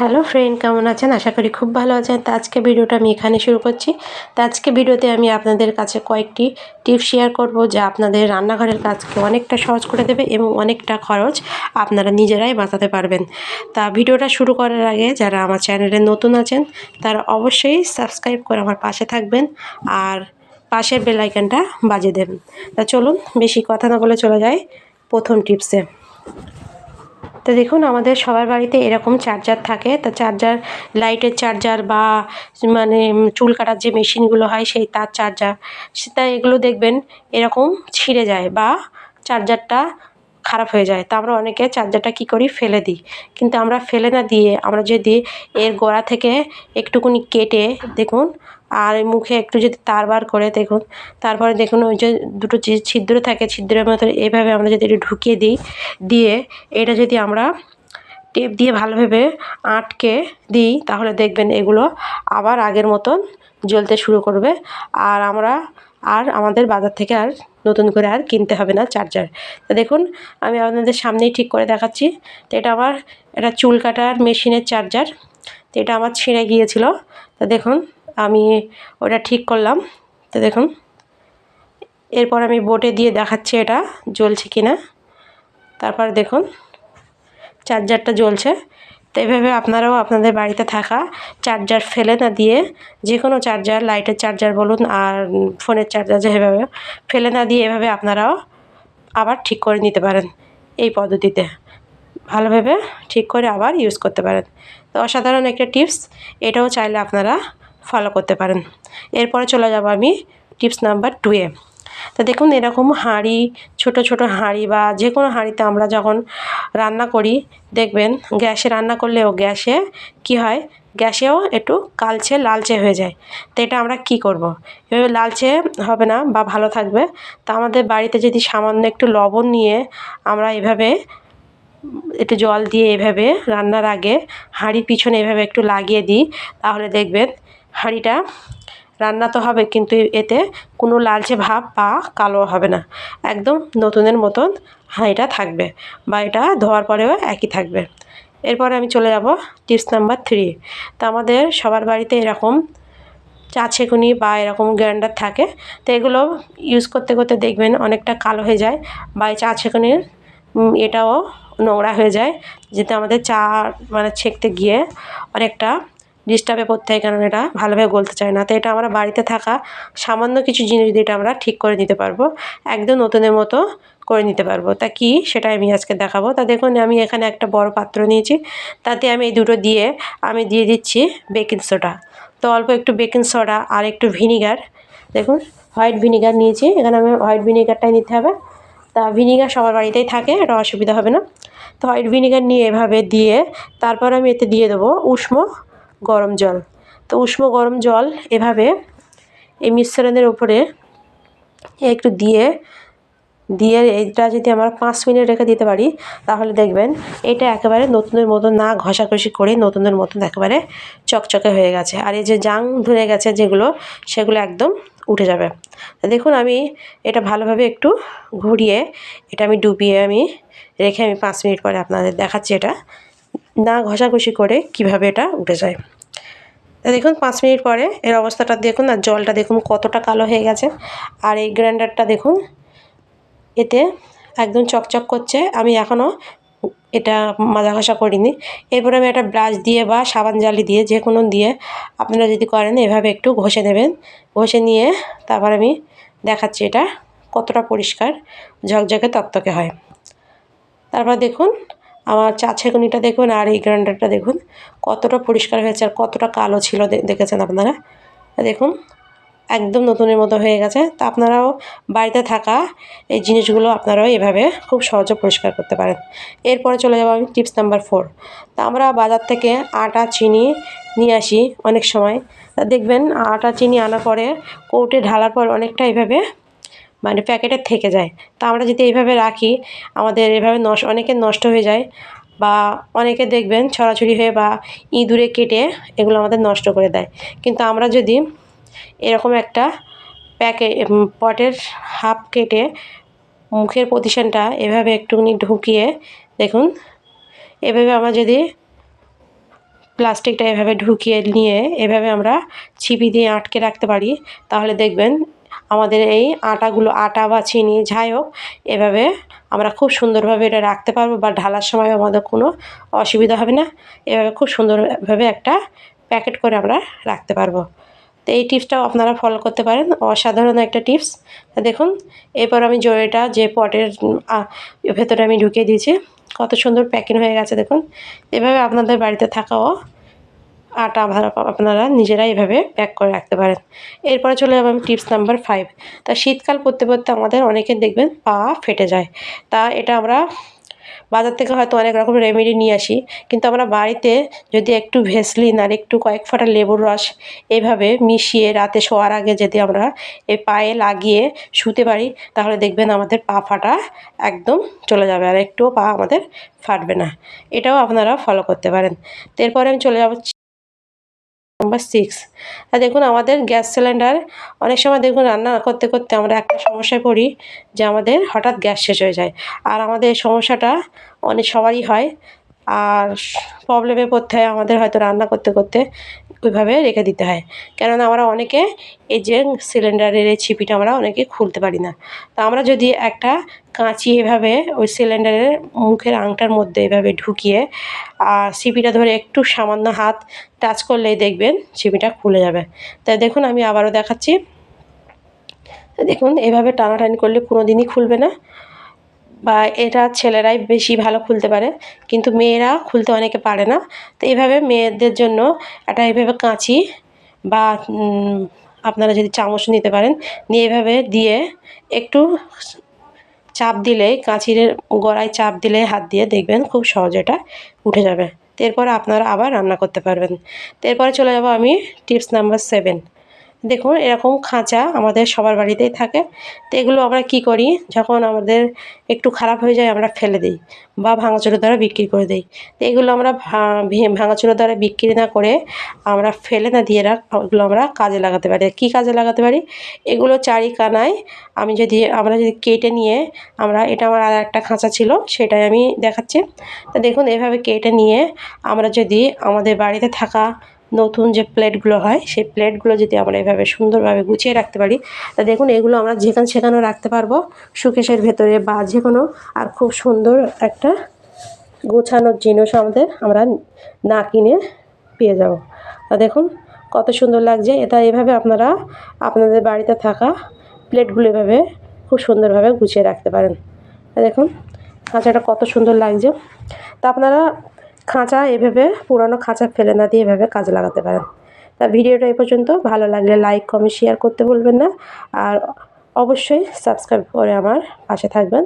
Hello friend, কেমন আছেন? আশা করি খুব ভালো আছেন। তো আজকে ভিডিওটা আমি এখানে শুরু করছি। তো আজকে ভিডিওতে আমি আপনাদের কাছে কয়েকটি টিপস শেয়ার করব যা আপনাদের রান্নাঘরের কাজকে অনেকটা সহজ করে দেবে এবং অনেকটা খরচ আপনারা নিজেরাই বাঁচাতে পারবেন। তা ভিডিওটা শুরু করার আগে যারা আমার চ্যানেলে নতুন আছেন, তারা অবশ্যই সাবস্ক্রাইব করে আমার পাশে থাকবেন আর পাশের বেলাইকানটা বাজিয়ে দেবেন। তা চলুন, বেশি কথা না বলে চলে যায় প্রথম টিপসে। তো দেখুন, আমাদের সবার বাড়িতে এরকম চার্জার থাকে। তা চার্জার লাইটের চার্জার বা মানে চুল কাটার যে মেশিনগুলো হয়, সেই তার চার্জার সেটা এগুলো দেখবেন এরকম ছিঁড়ে যায় বা চার্জারটা খারাপ হয়ে যায়। তা আমরা অনেকে চার্জারটা কী করি? ফেলে দিই। কিন্তু আমরা ফেলে না দিয়ে, আমরা যদি এর গোড়া থেকে একটুকুনি কেটে, দেখুন আর মুখে একটু যদি তার বার করে দেখুন, তারপরে দেখুন ওই যে দুটো যে ছিদ্র থাকে, ছিদ্রের মতো এভাবে আমরা যদি একটু ঢুকিয়ে দিই, দিয়ে এটা যদি আমরা টেপ দিয়ে ভালোভাবে আটকে দিই, তাহলে দেখবেন এগুলো আবার আগের মতন জ্বলতে শুরু করবে। আর আমরা আর আমাদের বাজার থেকে আর নতুন করে আর কিনতে হবে না চার্জার। তো দেখুন, আমি আপনাদের সামনেই ঠিক করে দেখাচ্ছি। তো এটা আমার, এটা চুল কাটার মেশিনের চার্জার। তো এটা আমার ছিঁড়ে গিয়েছিল। তো দেখুন আমি ওটা ঠিক করলাম। তো দেখুন, এরপর আমি বোটে দিয়ে দেখাচ্ছি এটা জ্বলছে কি না তারপর দেখুন, চার্জারটা জ্বলছে। তো এভাবে আপনারাও আপনাদের বাড়িতে থাকা, চার্জার ফেলে না দিয়ে যে কোনো চার্জার, লাইটের চার্জার বলুন আর ফোনের চার্জার যেভাবে, ফেলে না দিয়ে এভাবে আপনারাও আবার ঠিক করে নিতে পারেন এই পদ্ধতিতে। ভালোভাবে ঠিক করে আবার ইউজ করতে পারেন। তো অসাধারণ একটা টিপস, এটাও চাইলে আপনারা ফলো করতে পারেন। এরপরে চলে যাব আমি টিপস নাম্বার টুয়ে তো দেখুন, এরকম হাঁড়ি, ছোট ছোট হাঁড়ি বা যে কোনো হাঁড়িতে আমরা যখন রান্না করি, দেখবেন গ্যাসে রান্না করলেও গ্যাসে কি হয়? গ্যাসেও একটু কালচে লালচে হয়ে যায়। তো এটা আমরা কি করব। এভাবে লালচে হবে না বা ভালো থাকবে। তা আমাদের বাড়িতে যদি সামান্য একটু লবণ নিয়ে আমরা এভাবে একটু জল দিয়ে এভাবে রান্নার আগে হাঁড়ির পিছনে এভাবে একটু লাগিয়ে দিই, তাহলে দেখবেন হাঁড়িটা, রান্না তো হবে কিন্তু এতে কোনো লালচে ভাব বা কালো হবে না। একদম নতুনের মতন হাঁড়িটা থাকবে বা এটা ধোয়ার পরেও একই থাকবে। এরপরে আমি চলে যাব টিপস নাম্বার থ্রি। তো আমাদের সবার বাড়িতে এরকম চা ছেঁকুনি বা এরকম গ্রাইন্ডার থাকে, তো এগুলো ইউজ করতে করতে দেখবেন অনেকটা কালো হয়ে যায় বা চা ছেঁকুনির এটাও নোংরা হয়ে যায়। যেতে আমাদের চা মানে ছেঁকতে গিয়ে অনেকটা ডিস্টার্বে পড়তে হয়, কারণ এটা ভালোভাবে গলতে চায় না। তো এটা আমরা বাড়িতে থাকা সামান্য কিছু জিনিস দিয়ে এটা আমরা ঠিক করে নিতে পারব, একদম নতুনের মতো করে নিতে পারব। তা কি? সেটা আমি আজকে দেখাবো। তা দেখুন, আমি এখানে একটা বড় পাত্র নিয়েছি। তাতে আমি এই দুটো দিয়ে আমি দিয়ে দিচ্ছি বেকিং সোডা তো অল্প একটু বেকিং সোডা আর একটু ভিনিগার দেখুন হোয়াইট ভিনিগার নিয়েছি। এখানে আমি হোয়াইট ভিনিগারটাই নিতে হবে। তা ভিনিগার সবার বাড়িতেই থাকে, এটা অসুবিধা হবে না। তো হোয়াইট ভিনিগার নিয়ে এভাবে দিয়ে তারপর আমি এতে দিয়ে দেবো উষ্ণ গরম জল। তো উষ্ণ গরম জল এভাবে এই মিশ্রণের উপরে একটু দিয়ে দিয়ে এটা যদি আমরা পাঁচ মিনিট রেখে দিতে পারি, তাহলে দেখবেন এটা একেবারে নতুনের মতো না ঘষাঘষি করে নতুনের মতন একেবারে চকচকে হয়ে গেছে। আর এই যে জাং ধরে গেছে যেগুলো, সেগুলো একদম উঠে যাবে। দেখুন আমি এটা ভালোভাবে একটু ঘুরিয়ে, এটা আমি ডুবিয়ে আমি রেখে আমি পাঁচ মিনিট পরে আপনাদের দেখাচ্ছি এটা। না ঘষাঘষি করে কীভাবে এটা উঠে যায়। দেখুন, পাঁচ মিনিট পরে এর অবস্থাটা দেখুন আর জলটা দেখুন কতটা কালো হয়ে গেছে। আর এই গ্রাইন্ডারটা দেখুন, এতে একদম চকচক করছে। আমি এখনও এটা মাজা ঘষা করিনি। এরপরে আমি একটা ব্রাশ দিয়ে বা সাবান জালি দিয়ে যে কোনো দিয়ে আপনারা যদি করেন, এভাবে একটু ঘষে নেবেন। ঘষে নিয়ে তারপর আমি দেখাচ্ছি এটা কতটা পরিষ্কার, ঝকঝকে তকতকে হয়। তারপর দেখুন আমার চা ছেঁকুনিটা দেখুন আর এই গ্রাইন্ডারটা দেখুন, কতটা পরিষ্কার হয়েছে আর কতটা কালো ছিল দেখেছেন আপনারা? দেখুন, একদম নতুনের মতো হয়ে গেছে। তা আপনারাও বাড়িতে থাকা এই জিনিসগুলো আপনারাও এভাবে খুব সহজে পরিষ্কার করতে পারেন। এরপরে চলে যাব আমি টিপস নাম্বার ফোর তা আমরা বাজার থেকে আটা, চিনি নিয়ে আসি অনেক সময়। দেখবেন আটা, চিনি আনার পরে কৌটে ঢালার পর অনেকটা এভাবে মানে প্যাকেটের থেকে যায়। তা আমরা যদি এইভাবে রাখি, আমাদের এভাবে নষ্ট অনেকের নষ্ট হয়ে যায় বা অনেকে দেখবেন ছড়াছড়ি হয়ে বা ইঁদুরে কেটে এগুলো আমাদের নষ্ট করে দেয়। কিন্তু আমরা যদি এরকম একটা প্যাকে পটের হাফ কেটে মুখের পজিশানটা এভাবে একটুখানি ঢুকিয়ে দেখুন, এভাবে আমরা যদি প্লাস্টিকটা এভাবে ঢুকিয়ে নিয়ে এভাবে আমরা ছিপি দিয়ে আটকে রাখতে পারি, তাহলে দেখবেন আমাদের এই আটাগুলো আটা বা চিনি যাই হোক, এভাবে আমরা খুব সুন্দরভাবে এটা রাখতে পারব বা ঢালার সময় আমাদের কোনো অসুবিধা হবে না। এভাবে খুব সুন্দরভাবে একটা প্যাকেট করে আমরা রাখতে পারব। তো এই টিপসটাও আপনারা ফলো করতে পারেন। অসাধারণ একটা টিপস। দেখুন, এরপর আমি জড়িটা যে পটের ভেতরে আমি ঢুকিয়ে দিয়েছি, কত সুন্দর প্যাকিং হয়ে গেছে, দেখুন। এভাবে আপনাদের বাড়িতে থাকাও আটা আপনারা নিজেরাই এভাবে প্যাক করে রাখতে পারেন। এরপরে চলে যাব আমি টিপস নাম্বার ফাইভ তা শীতকাল পড়তে পড়তে আমাদের অনেকের দেখবেন পা ফেটে যায়। তা এটা আমরা বাজার থেকে হয়তো অনেক রকম রেমেডি নিয়ে আসি। কিন্তু আমরা বাড়িতে যদি একটু ভেসলিন আর একটু কয়েক ফোঁটা লেবুর রস এভাবে মিশিয়ে রাতে শোয়ার আগে যদি আমরা এই পায়ে লাগিয়ে শুতে পারি, তাহলে দেখবেন আমাদের পা ফাটা একদম চলে যাবে আর একটুও পা আমাদের ফাটবে না। এটাও আপনারা ফলো করতে পারেন। এরপরে আমি চলে যাব নাম্বার সিক্স আর দেখুন, আমাদের গ্যাস সিলিন্ডার, অনেক সময় দেখুন, রান্না করতে করতে আমরা একটা সমস্যায় পড়ি যে আমাদের হঠাৎ গ্যাস শেষ হয়ে যায়। আর আমাদের সমস্যাটা অনেক সবারই হয়। আর প্রবলেমে পড়তে হয় আমাদের হয়তো রান্না করতে করতে। ওইভাবে রেখে দিতে হয়। কেননা আমরা অনেকে এই যে সিলিন্ডারের এই ছিপিটা আমরা অনেকে খুলতে পারি না। তা আমরা যদি একটা কাঁচি এভাবে ওই সিলিন্ডারের মুখের আংটার মধ্যে এভাবে ঢুকিয়ে, আর ছিপিটা ধরে একটু সামান্য হাত টাচ করলেই দেখবেন ছিপিটা খুলে যাবে। তাই দেখুন আমি আবারও দেখাচ্ছি। দেখুন এভাবে টানাটানি করলে কোনো দিনই খুলবে না। বা এটা ছেলেরাই বেশি ভালো খুলতে পারে, কিন্তু মেয়েরা খুলতে অনেকে পারে না। তো এইভাবে মেয়েদের জন্য একটা এইভাবে কাঁচি বা আপনারা যদি চামচ নিতে পারেন, নিয়ে এভাবে দিয়ে একটু চাপ দিলেই কাঁচির গড়ায় চাপ দিলে হাত দিয়ে দেখবেন খুব সহজে এটা উঠে যাবে। এরপরে আপনারা আবার রান্না করতে পারবেন। এরপরে চলে যাব আমি টিপস নাম্বার সেভেন দেখুন, এরকম খাঁচা আমাদের সবার বাড়িতেই থাকে। তো এগুলো আমরা কি করি? যখন আমাদের একটু খারাপ হয়ে যায়, আমরা ফেলে দিই বা ভাঙাচোরা দ্বারা বিক্রি করে দিই। তো এগুলো আমরা ভাঙাচোরা দ্বারা বিক্রি না করে আমরা ফেলে না দিয়ে রাখ, ওগুলো আমরা কাজে লাগাতে পারি। কী কাজে লাগাতে পারি? এগুলো চারিকানায় আমি যদি, আমরা যদি কেটে নিয়ে, আমরা, এটা আমার আর একটা খাঁচা ছিল, সেটাই আমি দেখাচ্ছি। তা দেখুন, এভাবে কেটে নিয়ে আমরা যদি আমাদের বাড়িতে থাকা নতুন যে প্লেটগুলো হয়, সেই প্লেটগুলো যদি আমরা এভাবে সুন্দরভাবে গুছিয়ে রাখতে পারি, তা দেখুন এগুলো আমরা যেখানে সেখানেও রাখতে পারব। সুকেশের ভেতরে বা যে কোনো আর খুব সুন্দর একটা গোছানোর জিনিস আমাদের আমরা না কিনে পেয়ে যাব। তা দেখুন কত সুন্দর লাগছে। এটা এভাবে আপনারা আপনাদের বাড়িতে থাকা প্লেটগুলো এভাবে খুব সুন্দরভাবে গুছিয়ে রাখতে পারেন। দেখুন খাঁচাটা কত সুন্দর লাগছে। তা আপনারা খাঁচা এভাবে, পুরানো খাঁচা ফেলে না দিয়ে এভাবে কাজে লাগাতে পারেন। তা ভিডিওটা এ পর্যন্ত। ভালো লাগলে লাইক কমেন্ট শেয়ার করতে বলবেন না। আর অবশ্যই সাবস্ক্রাইব করে আমার পাশে থাকবেন।